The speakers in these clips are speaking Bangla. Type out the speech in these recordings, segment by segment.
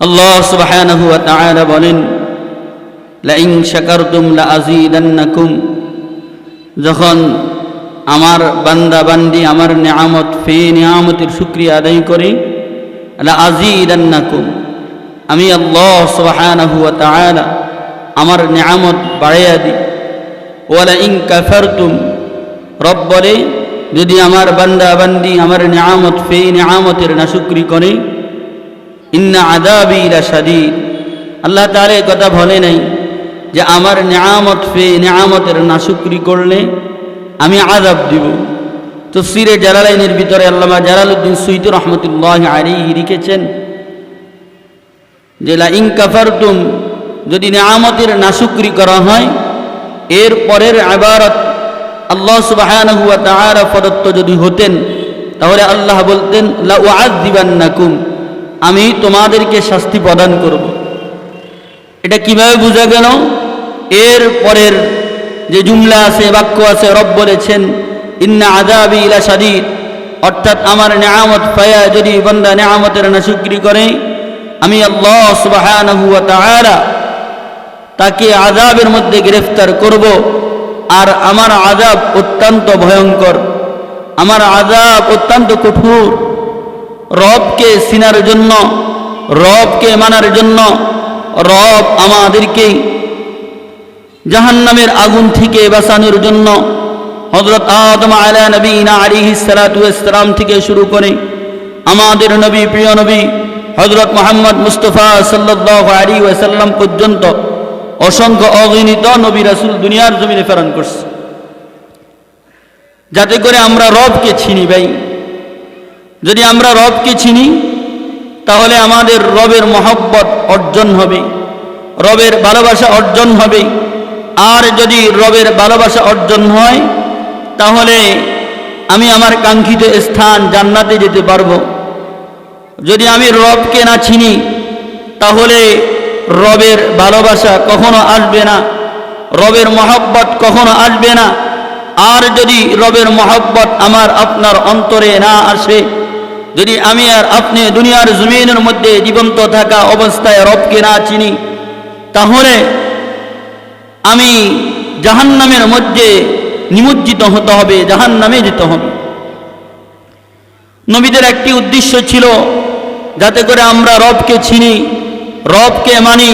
আল্লাহ সুবহানাহু ওয়া তাআলা বলেন, লাইন শাকারতুম লাআযীদান্নাকুম। যখন আমার বান্দা বান্দি আমার নিয়ামত, ফে নিয়ামতের শুক্রিয়া আদায় করে, লাআযীদান্নাকুম। আমি আল্লাহ সুবহানাহু ওয়া তাআলা আমার নিয়ামত বাড়াইয়া দিই। ওয়ালা ইন কাফারতুম। রব যদি আমার বান্দা বান্দি আমার নিয়ামত, ফে নিয়ামতের নাশুক্রি করে ইন্না আদাবি সাদিদ আল্লাহ তাহলে কথা বলে নাই যে আমার নিয়ামত ফে নিয়ামতের নাশুক্রি করলে আমি আজাব দিব। তো সিরে জালালাইনের ভিতরে আল্লামা জালালউদ্দিন সুইত রহমতুল্লাহ আলী লিখেছেন যে লা ইন কাফারতুম যদি নিয়ামতের নাশুক্রি করা হয়, এর পরের আবারত আল্লাহ সুবহানাহু ওয়া তাআলা প্রদত্ত যদি হতেন, তাহলে আল্লাহ বলতেন, লা উআযযিবান্নাকুম আমি তোমাদেরকে শাস্তি প্রদান করব। এটা কীভাবে বোঝা গেল? এর পরের যে জুমলা আছে, বাক্য আছে, রব বলেছেন, ইন্না আদাবি ইলা সাদিদ অর্থাৎ আমার নেয়ামত ফায়া যদি বন্দা নেয়ামতের নাশুক্রি করে, আমি আল্লাহ তাকে আজাবের মধ্যে গ্রেফতার করব, আর আমার আজাব অত্যন্ত ভয়ঙ্কর। আমার আজাব অত্যন্ত কঠোর। রবকে চিনার জন্য, রবকে মানার জন্য, রব আমাদেরকে জাহান্নামের আগুন থেকে বাঁচানোর জন্য হজরত আদম আলা নবীনা আলিহি সালাতাম থেকে শুরু করে আমাদের নবী, প্রিয় নবী হজরত মোহাম্মদ মুস্তফা সাল্লাহ আলী ওয়াসাল্লাম পর্যন্ত অসংখ্য অগণিত নবী রাসুল দুনিয়ার জমিনে প্রেরণ করছে। যাতে করে আমরা রবকে ছিনি ভাই। যদি আমরা রবকে চিনি, তাহলে আমাদের রবের মহব্বত অর্জন হবে, রবের ভালোবাসা অর্জন হবে। আর যদি রবের ভালোবাসা অর্জন হয়, তাহলে আমি আমার কাঙ্ক্ষিত স্থান জান্নাতে যেতে পারব। যদি আমি রবকে না চিনি, তাহলে রবের ভালোবাসা কখনো আসবে না, রবের মহব্বত কখনো আসবে না। আর যদি রবের মহব্বত আমার আপনার অন্তরে না আসে যদি আমি আর আপনি দুনিয়ার জমিনের মধ্যে জীবন্ত থাকা অবস্থায় রবকে না চিনি, তাহলে আমি জাহান্নামের মধ্যে নিমজ্জিত হতে হবে, জাহান্নামে যেতে হবে। নবীদের একটি উদ্দেশ্য ছিল যাতে করে আমরা রবকে চিনি, রবকে মানি,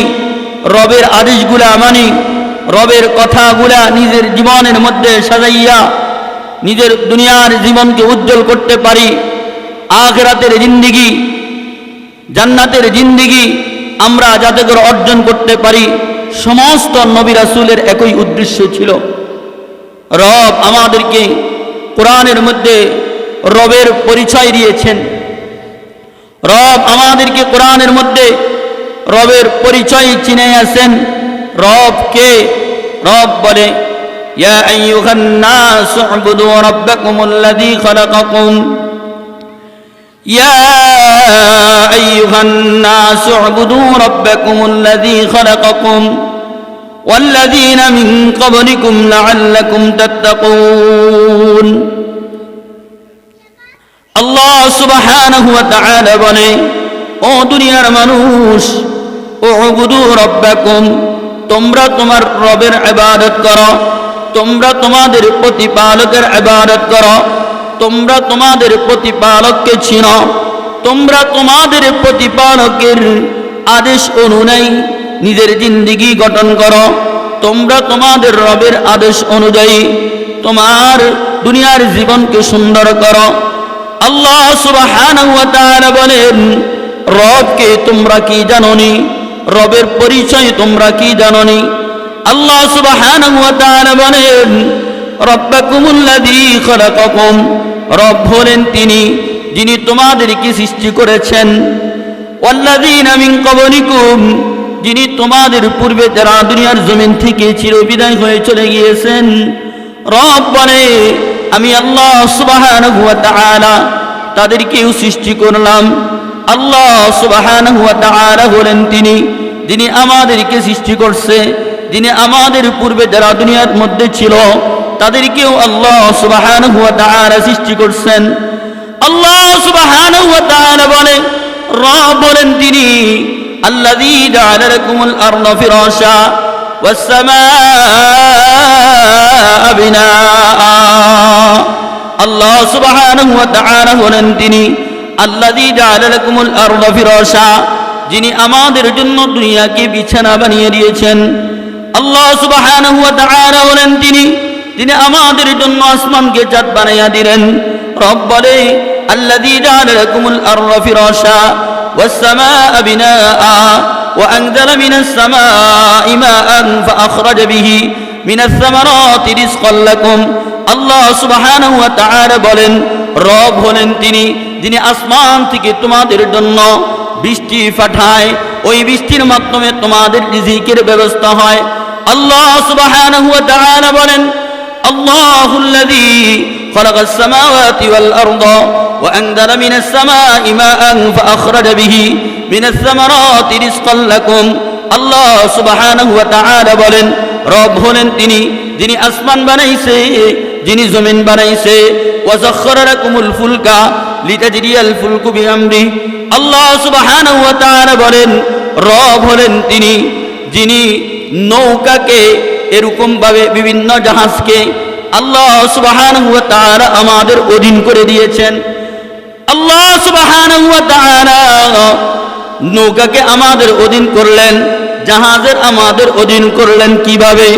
রবের আদেশগুলা মানি, রবের কথাগুলা নিজের জীবনের মধ্যে সাজাইয়া নিজের দুনিয়ার জীবনকে উজ্জ্বল করতে পারি। আখেরাতের জিন্দিগি, জান্নাতের জিন্দিগি আমরা যাতে করে অর্জন করতে পারি, সমস্ত নবী রাসুলের একই উদ্দেশ্য ছিল। রব আমাদেরকে কোরআনের মধ্যে রবের পরিচয় দিয়েছেন। রব আমাদেরকে কোরআনের মধ্যে রবের পরিচয় চিনে আছেন রব কে? রব বলে, ইয়া আইয়ুহান নাস উবুদু রাব্বাকুমুল খালাকাকুম। يا أيها الناس اعبدوا ربكم الذي خلقكم والذين من قبلكم لعلكم تتقون আল্লাহ সুবহানাহু ওয়া তাআলা বলে ও দুনিয়ার মানুষ ও উবুদু রব্বাকুম তোমরা তোমার রবের ইবাদত করো তোমরা তোমাদের প্রতিপালকের ইবাদত করো তোমরা তোমাদের প্রতিপালককে চিনো। তোমরা তোমাদের প্রতিপালকের আদেশ অনুযায়ী নিজের জিন্দিগি গঠন করো। তোমরা তোমাদের রবের আদেশ অনুযায়ী তোমার দুনিয়ার জীবনকে সুন্দর করো। আল্লাহ তাআলা বলেন, রবকে তোমরা কি জানোনি? রবের পরিচয় তোমরা কি জানোনি? আল্লাহ তাআলা বলেন, রব্বাকুমুল্লাযী খলাকাকুম। রব হলেন তিনি, যিনি তোমাদেরকে সৃষ্টি করেছেন। ওয়াল্লাযীনা মিন ক্বাবলিকুম, যিনি তোমাদের পূর্বে যারা দুনিয়ার জমিন থেকে চিরবিদায় হয়ে চলে গিয়েছেন। রব বলে, আমি আল্লাহ তাআলা তাদেরকেও সৃষ্টি করলাম। আল্লাহ তাআলা হলেন তিনি, যিনি আমাদেরকে সৃষ্টি করছে, যিনি আমাদের পূর্বে যারা দুনিয়ার মধ্যে ছিল তাদেরকেও আল্লাহ সুবহানাহু ওয়া তাআলা সৃষ্টি করছেন আল্লাহ সুবহানাহু ওয়া তাআলা বলে রব বলেন তিনি الذي جعل لكم الأرض فراشا والسماء بناء আল্লাহ সুবহানাহু ওয়া তাআলা হলেন তিনি আল্লাযী জাআলা লাকুমুল আরদা ফিরাশা যিনি আমাদের জন্য দুনিয়াকে বিছানা বানিয়ে দিয়েছেন আল্লাহ সুবহানাহু ওয়া তাআলা হলেন তিনি যিনি আমাদের জন্য আসমানকে চাঁদ বানাইয়া দিলেন রব বলে আল্লাযী জাআলা লাকুমুল আরদা ফিরাশা والسماء بناء وأنزل من السماء ماء فأخرج به من الثمرات رزقا لكم আল্লাহ সুবহানাহু ওয়া তাআলা বলেন রব হলেন তিনি যিনি আসমান থেকে তোমাদের জন্য বৃষ্টি পাঠায় ওই বৃষ্টির মাধ্যমে তোমাদের রিজিকের ব্যবস্থা হয় আল্লাহ সুবহানাহু ওয়া তাআলা বলেন আল্লাহুল্লাযী خلق السماوات والأرض وأنزل من السماء ماء فأخرج به من الثمرات رزقا لكم আল্লাহ সুবহানাহু ওয়া তাআলা বলেন রব হলেন তিনি যিনি আসমান বানাইছে যিনি জমিন বানাইছে ওয়াসাখখারা লাকুমুল ফুলকা লিতাজরিয়াল ফুলকু বিআমরি আল্লাহ সুবহানাহু ওয়া তাআলা বলেন রব হলেন তিনি যিনি নৌকাকে এরকম ভাবে বিভিন্ন জাহাজকে আল্লাহ সুবহানাহু ওয়া তাআলা আমাদের অধীন করে দিয়েছেন। আল্লাহ সুবহানাহু ওয়া তাআলা নৌকাকে আমাদের অধীন করলেন, জাহাজের আমাদের অধীন করলেন কীভাবে?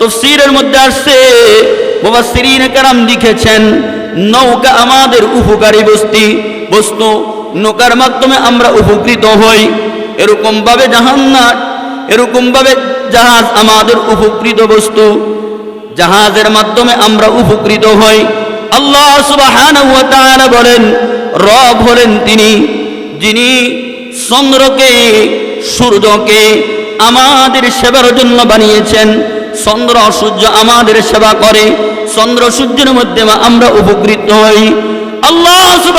তফসিরের মধ্যে আসছে, মুফাসসিরিন কেরাম লিখেছেন, নৌকা আমাদের উপকারী বস্তি, বস্তু নৌকার মাধ্যমে আমরা উপকৃত হই। এরকম ভাবে জাহান্নাত এরকম ভাবে জাহাজ আমাদের উপকৃত বস্তু। জাহাজের মাধ্যমে আমরা উপকৃত হই। আল্লাহ তাআলা বলেন, রব হলেন তিনি, যিনি চন্দ্রকে, সূর্যকে আমাদের সেবার জন্য বানিয়েছেন। চন্দ্র সূর্য আমাদের সেবা করে। চন্দ্র সূর্যের মধ্যে আমরা উপকৃত হই। আল্লাহ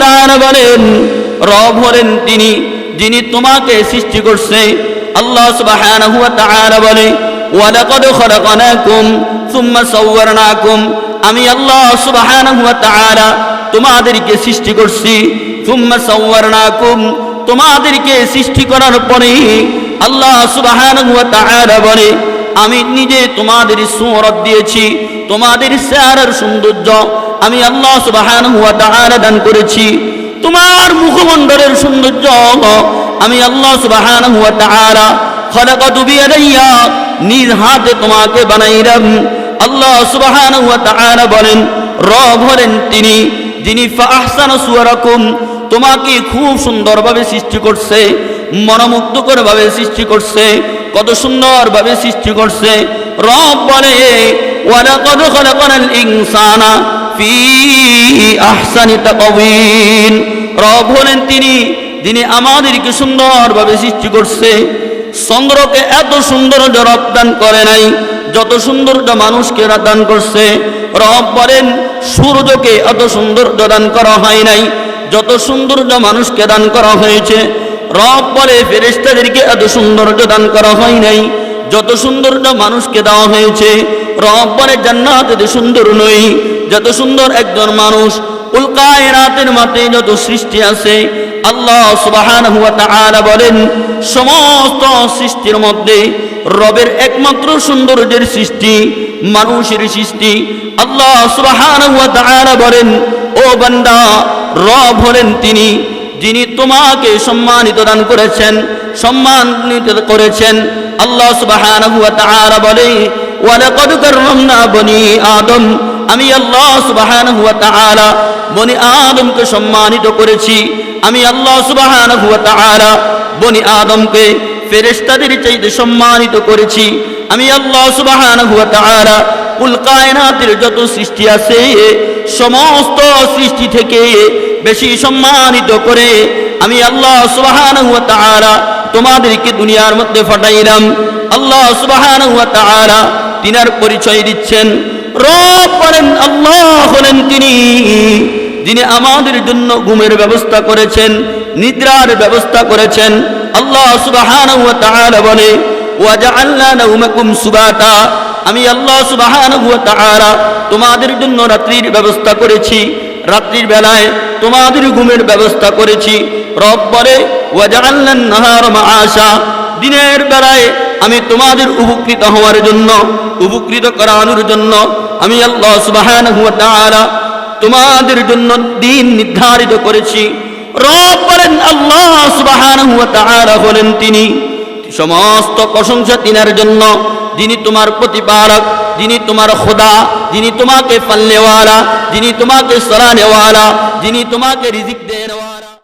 তাআলা বলেন, রব হলেন তিনি, যিনি তোমাকে সৃষ্টি করছে। আল্লাহ সুবহানাহু ওয়া তাআলা বলে, ওয়ালাকাদ খলাকনাকুম সুম্মা সাওয়ারনাকুম। আমি আল্লাহ সুবহানাহু ওয়া তাআলা তোমাদেরকে সৃষ্টি করছি, সুম্মা সাওয়ারনাকুম। তোমাদেরকে সৃষ্টি করার পরে আল্লাহ সুবহানাহু ওয়া তাআলা বলে, আমি নিজে তোমাদের সুরত দিয়েছি, তোমাদের চেহারার সৌন্দর্য আমি আল্লাহ সুবহানাহু ওয়া তাআলা দান করেছি। তোমার মুখমণ্ডলের সৌন্দর্য আমি আল্লাহ সুবহানাহু ওয়া তাআলা খলাকাতু নিজ হাতে তোমাকে বানাইলাম। আল্লাহ তাআলা বলেন, রব হলেন তিনি যিনি তোমাকে খুব সুন্দরভাবে সৃষ্টি করছে মনোমুগ্ধকর ভাবে সৃষ্টি করছে, কত সুন্দরভাবে সৃষ্টি করছে। রব বলে ইনসানা ফি রব হলেন তিনি আমাদেরকে সুন্দরভাবে সৃষ্টি করছে চন্দ্রকে এত সুন্দর রব দান করে নাই, যত সৌন্দর্য মানুষকে দান করছে, রব বলেন, সূর্যকে এত সুন্দর দান করা হয় নাই, যত সৌন্দর্য মানুষকে দান করা হয়েছে, রব বলে ফেরেশতাদেরকে এত সৌন্দর্য দান করা হয় নাই, যত সৌন্দর্য মানুষকে দেওয়া হয়েছে, রব বলে জান্নাত এত সুন্দর নই যত সুন্দর একজন মানুষ উল্কায় রাতের মাঠে যত সৃষ্টি আছে, আল্লাহ সুবহানাহু ওয়া তাআলা বলেন, সমস্ত সৃষ্টির মধ্যে রবের একমাত্র সৌন্দর্যের সৃষ্টি, মানুষের সৃষ্টি। আল্লাহ সুবহানাহু ওয়া তাআলা বলেন, ও বান্দা, রব হলেন তিনি, যিনি তোমাকে সম্মানিত দান করেছেন সম্মানিত করেছেন। আল্লাহ সুবহানাহু ওয়া তাআলা বলে ওয়ালাকাদ কাররামনা বনি আদম আমি আল্লাহ সুবাহান ওয়া তাআলা, বনি আদমকে সম্মানিত করেছি। আমি আল্লাহ সুবাহান ওয়া তাআলা, বনি আদমকে ফেরেশতাদের চাইতে সম্মানিত করেছি। আমি আল্লাহ সুবাহান ওয়া তাআলা, কুল কায়নাতের যত সৃষ্টি আছে, সমস্ত সৃষ্টি থেকে বেশি সম্মানিত করে আমি আল্লাহ সুবহানাহু ওয়া তাআলা তোমাদেরকে দুনিয়ার মধ্যে ফাটাইলাম। আল্লাহ সুবহানাহু ওয়া তাআলা তিনার পরিচয় দিচ্ছেন। রব বলেন, আল্লাহ হলেন তিনি। যিনি আমাদের জন্য ঘুমের ব্যবস্থা করেছেন, নিদ্রার ব্যবস্থা করেছেন। আল্লাহ তাআলা বলে আমি আল্লাহ সুবহানাহু ওয়া তোমাদের জন্য রাত্রির ব্যবস্থা করেছি। রাত্রির বেলায় তোমাদের ঘুমের ব্যবস্থা করেছি। রব বলে ওয়াজাল্লান দিনের বেলায় আমি তোমাদের উপকৃত হওয়ার জন্য, উপকৃত করানোর জন্য, আমি আল্লাহ তাআলা তোমাদের জন্য দিন নির্ধারিত করেছি। রব বলেন, আল্লাহ তাআলা হলেন তিনি। সমস্ত প্রশংসা তিনার জন্য। যিনি তোমার প্রতিপালক, যিনি তোমার খোদা, যিনি তোমাকে পাল্লেওয়ালা যিনি তোমাকে সরানেওয়ালা যিনি তোমাকে রিজিক দেওয়ালা